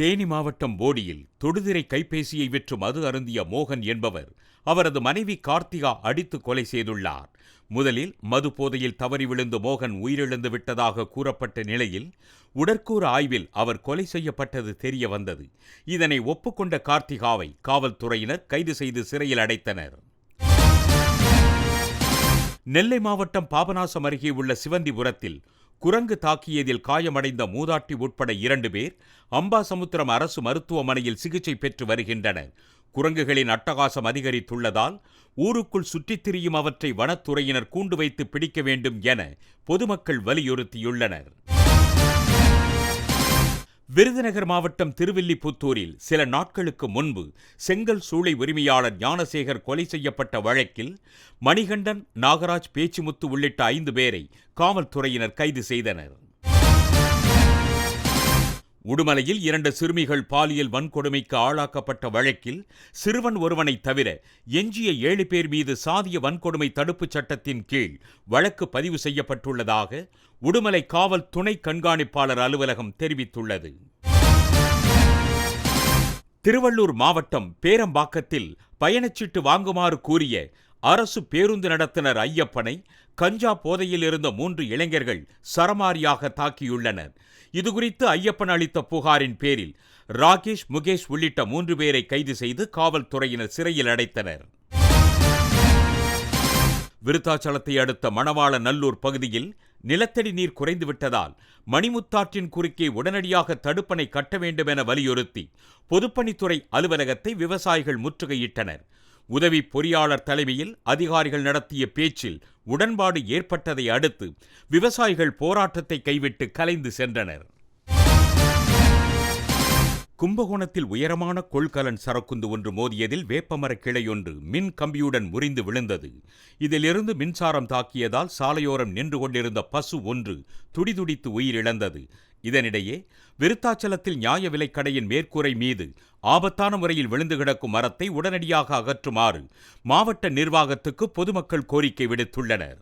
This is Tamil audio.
தேனி மாவட்டம் போடியில் தொடுதிரை கைபேசியை விற்று மது அருந்திய மோகன் என்பவர் அவரது மனைவி கார்த்திகா அடித்து கொலை செய்துள்ளார். முதலில் மது போதையில் தவறி விழுந்து மோகன் உயிரிழந்து விட்டதாக கூறப்பட்ட நிலையில் உடற்கூறு ஆய்வில் அவர் கொலை செய்யப்பட்டது தெரிய வந்தது. இதனை ஒப்புக்கொண்ட கார்த்திகாவை காவல்துறையினர் கைது செய்து சிறையில் அடைத்தனர். நெல்லை மாவட்டம் பாபநாசம் அருகே உள்ள சிவந்திபுரத்தில் குரங்கு தாக்கியதில் காயமடைந்த மூதாட்டி உட்பட இரண்டு பேர் அம்பாசமுத்திரம் அரசு மருத்துவமனையில் சிகிச்சை பெற்று வருகின்றனர். குரங்குகளின் அட்டகாசம் அதிகரித்துள்ளதால் ஊருக்குள் சுற்றித் திரியும் அவற்றை வனத்துறையினர் கூண்டு வைத்து பிடிக்க வேண்டும் என பொதுமக்கள் வலியுறுத்தியுள்ளனர். விருதுநகர் மாவட்டம் திருவில்லிபுத்தூரில் சில நாட்களுக்கு முன்பு செங்கல் சூளை உரிமையாளர் ஞானசேகர் கொலை செய்யப்பட்ட வழக்கில் மணிகண்டன் நாகராஜ் பேச்சுமுத்து உள்ளிட்ட ஐந்து பேரை காவல்துறையினர் கைது செய்தனர். உடுமலையில் இரண்டு சிறுமிகள் பாலியல் வன்கொடுமைக்கு ஆளாக்கப்பட்ட வழக்கில் சிறுவன் ஒருவனை தவிர எஞ்சிய ஏழு பேர் மீது சாதிய வன்கொடுமை தடுப்புச் சட்டத்தின் கீழ் வழக்கு பதிவு செய்யப்பட்டுள்ளதாக உடுமலை காவல் துணை கண்காணிப்பாளர் அலுவலகம் தெரிவித்துள்ளது. திருவள்ளூர் மாவட்டம் பேரம்பாக்கத்தில் பயணச்சீட்டு வாங்குமாறு கூறிய அரசு பேருந்து நடத்தினர் ஐயப்பனை கஞ்சா போதையில் இருந்த மூன்று இளைஞர்கள் சரமாரியாக தாக்கியுள்ளனர். இதுகுறித்து ஐயப்பன் அளித்த புகாரின் பேரில் ராகேஷ் முகேஷ் உள்ளிட்ட மூன்று பேரை கைது செய்து காவல்துறையினர் சிறையில் அடைத்தனர். விருத்தாச்சலத்தை அடுத்த மணவாள நல்லூர் பகுதியில் நிலத்தடி நீர் குறைந்துவிட்டதால் மணிமுத்தாற்றின் குறுக்கே உடனடியாக தடுப்பணை கட்ட வேண்டும் என வலியுறுத்தி பொதுப்பணித்துறை அலுவலகத்தை விவசாயிகள் முற்றுகையிட்டனர். உதவி பொறியாளர் தலைமையில் அதிகாரிகள் நடத்திய பேச்சில் உடன்பாடு ஏற்பட்டதை அடுத்து விவசாயிகள் போராட்டத்தை கைவிட்டு கலைந்து சென்றனர். கும்பகோணத்தில் உயரமான கொள்கலன் சரக்குந்து ஒன்று மோதியதில் வேப்பமர கிளையொன்று மின் கம்பியுடன் முறிந்து விழுந்தது. இதிலிருந்து மின்சாரம் தாக்கியதால் சாலையோரம் நின்று கொண்டிருந்த பசு ஒன்று துடிதுடித்து உயிரிழந்தது. இதனிடையே விருத்தாச்சலத்தில் நியாய விலைக்கடையின் மேற்கூரை மீது ஆபத்தான முறையில் விழுந்து கிடக்கும் மரத்தை உடனடியாக அகற்றுமாறு மாவட்ட நிர்வாகத்துக்கு பொதுமக்கள் கோரிக்கை விடுத்துள்ளனர்.